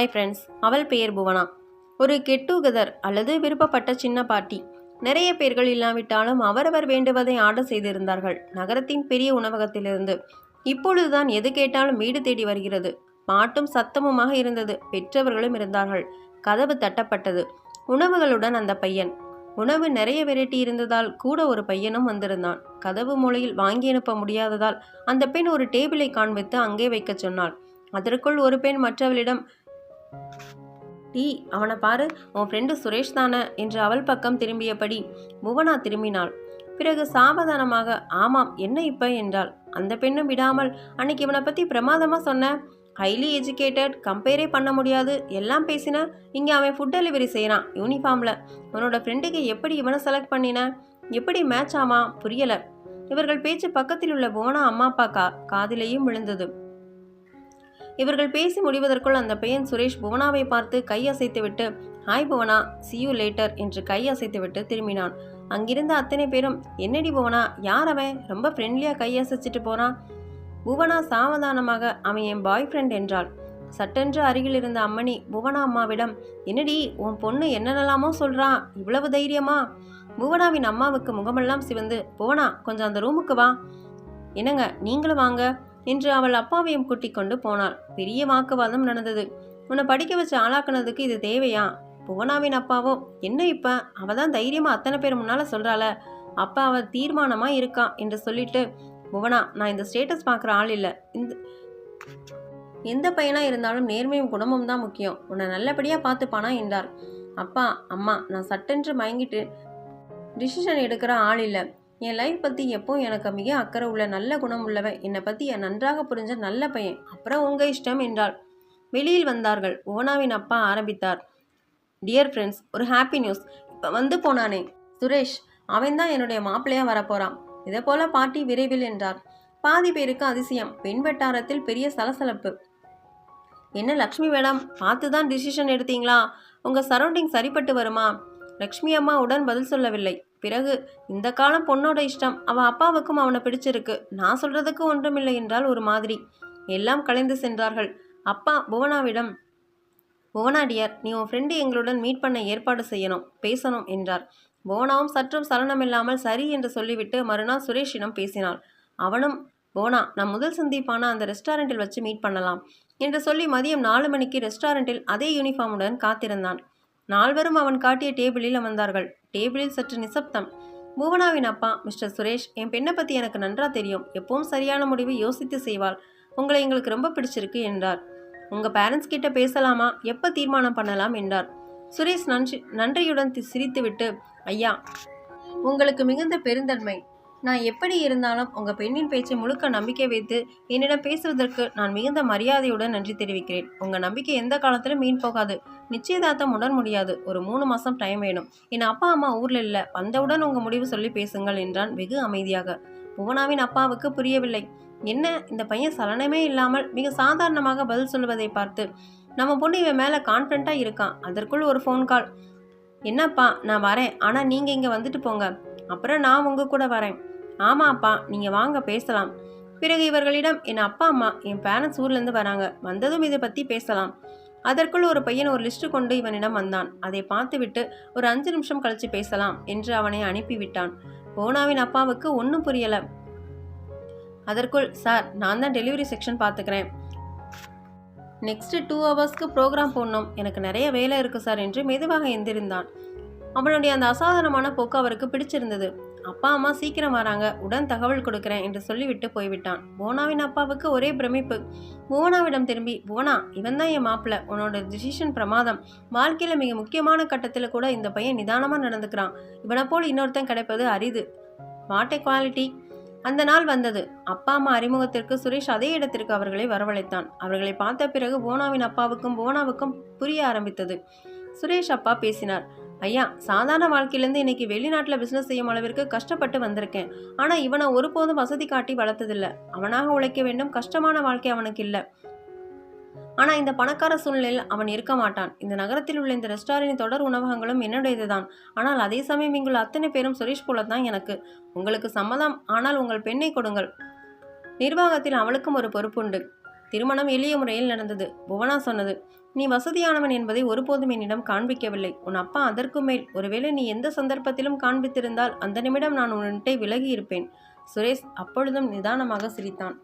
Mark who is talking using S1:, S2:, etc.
S1: Hi friends அவள் பெயர் புவனா. ஒரு கெட் டுகெதர் அல்லது விருப்பப்பட்ட சின்ன பார்ட்டி நிறைய பேர்கள் இல்லாவிட்டாலும் அவரவர் வேண்டுவதை ஆர்டர் செய்திருந்தார்கள். நகரத்தின் பெரிய உணவகத்திலிருந்து. இப்பொழுதுதான் எது கேட்டாலும் வீடு தேடி வருகிறது. பாட்டும் சத்தமுமாக இருந்தது. பெற்றவர்களும் இருந்தார்கள். கதவு தட்டப்பட்டது. உணவுகளுடன் அந்த பையன். உணவு நிறைய வெரைட்டி இருந்ததால் கூட ஒரு பையனும் வந்திருந்தான். கதவு மூலையில் வாங்கி அனுப்ப முடியாததால் அந்த பெண் ஒரு டேபிளை காண்பித்து அங்கே வைக்கச் சொன்னாள். அதற்குள் ஒரு பெண் மற்றவளிடம் டீ அவனை பாரு உன் ஃப்ரெண்டு சுரேஷ் தானே என்று அவள் பக்கம் திரும்பியபடி புவனா திரும்பினாள். பிறகு சாவதானமாக ஆமாம் என்ன இப்ப என்றாள். அந்த பெண்ணும் விடாமல் அன்னைக்கு இவனை பத்தி பிரமாதமா சொன்ன? ஹைலி எஜுகேட்டட் கம்பேரே பண்ண முடியாது. எல்லாம் பேசின இங்கே அவன் ஃபுட் டெலிவரி செய்கிறான் யூனிஃபார்மில் உன்னோட ஃப்ரெண்டுக்கு எப்படி இவனை செலக்ட் பண்ணின? எப்படி மேட்ச் ஆமா புரியல. இவர்கள் பேச்சு பக்கத்தில் உள்ள புவனா அம்மா அப்பா கா காதிலேயும் விழுந்தது. இவர்கள் பேசி முடிவதற்குள் அந்த பையன் சுரேஷ் புவனாவை பார்த்து கை அசைத்துவிட்டு hi Bhuvana see you later என்று கை அசைத்துவிட்டு திரும்பினான். அங்கிருந்த அத்தனை பேரும் என்னடி புவனா யார் அவன்? ரொம்ப ஃப்ரெண்ட்லியாக கை அசைச்சிட்டு போறான். புவனா சாவதானமாக அவன் என் பாய் ஃப்ரெண்ட் என்றாள். சட்டென்று அருகில் இருந்த அம்மணி புவனா அம்மாவிடம் என்னடி உன் பொண்ணு என்னென்னலாமோ சொல்றான் இவ்வளவு தைரியமா? புவனாவின் அம்மாவுக்கு முகமெல்லாம் சிவந்து புவனா கொஞ்சம் அந்த ரூமுக்கு வா. என்னங்க நீங்களும் வாங்க. என்று அவள் அப்பாவையும் கூட்டிக் கொண்டு போனாள். பெரிய வாக்குவாதம் நடந்தது. உன்னை படிக்க வச்சு ஆளாக்குனதுக்கு இது தேவையா? புவனாவின் அப்பாவோ? என்ன இப்ப? அவ தான் தைரியமா அத்தனை பேர் முன்னால சொல்றாள. அப்பா அவ தீர்மானமா இருக்கா? என்று சொல்லிட்டு புவனா நான் இந்த ஸ்டேட்டஸ் பார்க்குற ஆள் இல்லை. இந்த எந்த பையனா இருந்தாலும் நேர்மையும் குணமும் தான் முக்கியம். உன்னை நல்லபடியா பார்த்துப்பானா என்றார். அப்பா அம்மா நான் சட்டென்று மயங்கிட்டு டிசிஷன் எடுக்கிற ஆள் இல்லை. என் லைஃப் பற்றி எப்போ எனக்கு மிக அக்கறை உள்ள நல்ல குணம் உள்ளவன். என்னை பற்றி என் நன்றாக புரிஞ்ச நல்ல பையன். அப்புறம் உங்கள் இஷ்டம் என்றாள். வெளியில் வந்தார்கள். ஓனாவின் அப்பா ஆரம்பித்தார். டியர் ஃப்ரெண்ட்ஸ் ஒரு ஹாப்பி நியூஸ் இப்போ வந்து போனானே. சுரேஷ் அவன்தான் என்னுடைய மாப்பிள்ளையாக வரப்போகிறான் இதே போல பார்ட்டி விரைவில் என்றார். பாதி பேருக்கு அதிசயம். பெண் வட்டாரத்தில் பெரிய சலசலப்பு. என்ன லக்ஷ்மி மேடம்? பார்த்து தான் டிசிஷன் எடுத்தீங்களா? உங்கள் சரௌண்டிங் சரிப்பட்டு வருமா? லக்ஷ்மி அம்மா உடன் பதில் சொல்லவில்லை. பிறகு இந்த காலம் பொண்ணோட இஷ்டம். அவன் அப்பாவுக்கும் அவனை பிடிச்சிருக்கு. நான் சொல்றதுக்கு ஒன்றுமில்லை என்றால் ஒரு மாதிரி. எல்லாம் கலைந்து சென்றார்கள். அப்பா புவனாவிடம் புவனா டியர் நீ உன் ஃப்ரெண்டு எங்களுடன் மீட் பண்ண ஏற்பாடு செய்யணும் பேசணும் என்றார். புவனாவும் சற்றும் சலனமில்லாமல் சரி என்று சொல்லிவிட்டு மறுநாள் சுரேஷிடம் பேசினாள். அவனும் போனா நான் முதல் சந்திப்பான அந்த ரெஸ்டாரண்ட்டில் வச்சு மீட் பண்ணலாம் என்று சொல்லி மதியம் நாலு மணிக்கு ரெஸ்டாரண்ட்டில் அதே யூனிஃபார்முடன் காத்திருந்தான். நால்வரும் அவன் காட்டிய டேபிளில் அமர்ந்தார்கள். டேபிளில் சற்று நிசப்தம். புவனாவின் அப்பா மிஸ்டர் சுரேஷ் என் பெண்ணை பற்றி எனக்கு நன்றா தெரியும். எப்பவும் சரியான முடிவை யோசித்து செய்வாள். உங்களை எங்களுக்கு ரொம்ப பிடிச்சிருக்கு என்றார். உங்கள் பேரண்ட்ஸ் கிட்ட பேசலாமா? எப்போ தீர்மானம் பண்ணலாம்? என்றார். சுரேஷ் நன்றி நன்றியுடன் சிரித்துவிட்டு ஐயா உங்களுக்கு மிகுந்த பெருந்தன்மை. நான் எப்படி இருந்தாலும் உங்கள் பெண்ணின் பேச்சை முழுக்க நம்பிக்கை வைத்து என்னிடம் பேசுவதற்கு நான் மிகுந்த மரியாதையுடன் நன்றி தெரிவிக்கிறேன். உங்கள் நம்பிக்கை எந்த காலத்திலும் மீன் போகாது. நிச்சயதார்த்தம் உடன் முடியாது. ஒரு மூணு மாதம் டைம் வேணும். என் அப்பா அம்மா ஊரில் இல்லை. வந்தவுடன் உங்கள் முடிவு சொல்லி பேசுங்கள் என்றான் வெகு அமைதியாக. புவனாவின் அப்பாவுக்கு புரியவில்லை. என்ன? இந்த பையன் சலனமே இல்லாமல் மிக சாதாரணமாக பதில் சொல்வதை பார்த்து நம்ம பொண்ணு இவன் மேலே கான்ஃபிடண்ட்டாக இருக்கான். அதற்குள் ஒரு ஃபோன் கால் என்னப்பா நான் வரேன். ஆனால் நீங்கள் இங்கே வந்துட்டு போங்க. அப்புறம் நான் உங்கள் கூட வரேன். ஆமாப்பா நீங்கள் வாங்க பேசலாம். பிறகு இவர்களிடம் என் அப்பா அம்மா என் பேரண்ட்ஸ் ஊர்லேருந்து வராங்க. வந்ததும் இதை பற்றி பேசலாம். அதற்குள் ஒரு பையன் ஒரு லிஸ்ட் கொண்டு இவனிடம் வந்தான். அதை பார்த்துவிட்டு ஒரு அஞ்சு நிமிஷம் கழித்து பேசலாம் என்று அவனை அனுப்பிவிட்டான். போனாவின் அப்பாவுக்கு ஒன்றும் புரியலை. அதற்குள் சார் நான் தான் டெலிவரி செக்ஷன் பார்த்துக்கிறேன். நெக்ஸ்ட் டூ ஹவர்ஸ்க்கு ப்ரோக்ராம் போடணும். எனக்கு நிறைய வேலை இருக்குது சார் என்று மெதுவாக எந்திருந்தான். அவனுடைய அந்த அசாதாரணமான போக்கு அவருக்கு பிடிச்சிருந்தது. அப்பா அம்மா சீக்கிரம் வராங்க. உடன் தகவல் கொடுக்குறேன் என்று சொல்லிவிட்டு போய்விட்டான். போனாவின் அப்பாவுக்கு ஒரே பிரமிப்பு. புவனாவிடம் திரும்பி புவனா இவன் தான் என் மாப்பிள்ள. உன்னோட டிசிஷன் பிரமாதம். வாழ்க்கையில் மிக முக்கியமான கட்டத்தில் கூட இந்த பையன் நிதானமாக நடந்துக்கிறான். இவனை போல் இன்னொருத்தன் கிடைப்பது அரிது. வாட் குவாலிட்டி அந்த நாள் வந்தது. அப்பா அம்மா அறிமுகத்திற்கு சுரேஷ் அதே இடத்திற்கு அவர்களை வரவழைத்தான். அவர்களை பார்த்த பிறகு போனாவின் அப்பாவுக்கும் போனாவுக்கும் புரிய ஆரம்பித்தது. சுரேஷ் அப்பா பேசினார். ஐயா சாதாரண வாழ்க்கையிலேருந்து இன்னைக்கு வெளிநாட்டில் பிஸ்னஸ் செய்யும் அளவிற்கு கஷ்டப்பட்டு வந்திருக்கேன். ஆனால் இவனை ஒருபோதும் வசதி காட்டி வளர்த்ததில்லை. அவனாக உழைக்க வேண்டும் கஷ்டமான வாழ்க்கை அவனுக்கு இல்லை. ஆனால் இந்த பணக்கார சூழ்நிலையில் அவன் இருக்க மாட்டான். இந்த நகரத்தில் உள்ள இந்த ரெஸ்டாரண்ட் தொடர் உணவகங்களும் என்னுடையதுதான். ஆனால் அதே சமயம் இங்குள்ள அத்தனை பேரும் சுரேஷ் போல தான் எனக்கு. உங்களுக்கு சம்மதம் ஆனால் உங்கள் பெண்ணை கொடுங்கள். நிர்வாகத்தில் அவளுக்கும் ஒரு பொறுப்புண்டு. திருமணம் எளிய முறையில் நடந்தது. புவனா சொன்னது நீ வசதியானவன் என்பதை ஒருபோதும் என்னிடம் காண்பிக்கவில்லை. உன் அப்பா அதற்கு மேல். ஒருவேளை நீ எந்த சந்தர்ப்பத்திலும் காண்பித்திருந்தால் அந்த நிமிடம் நான் உன்னிட்டை விலகி இருப்பேன் சுரேஷ் அப்பொழுதும் நிதானமாக சிரித்தான்.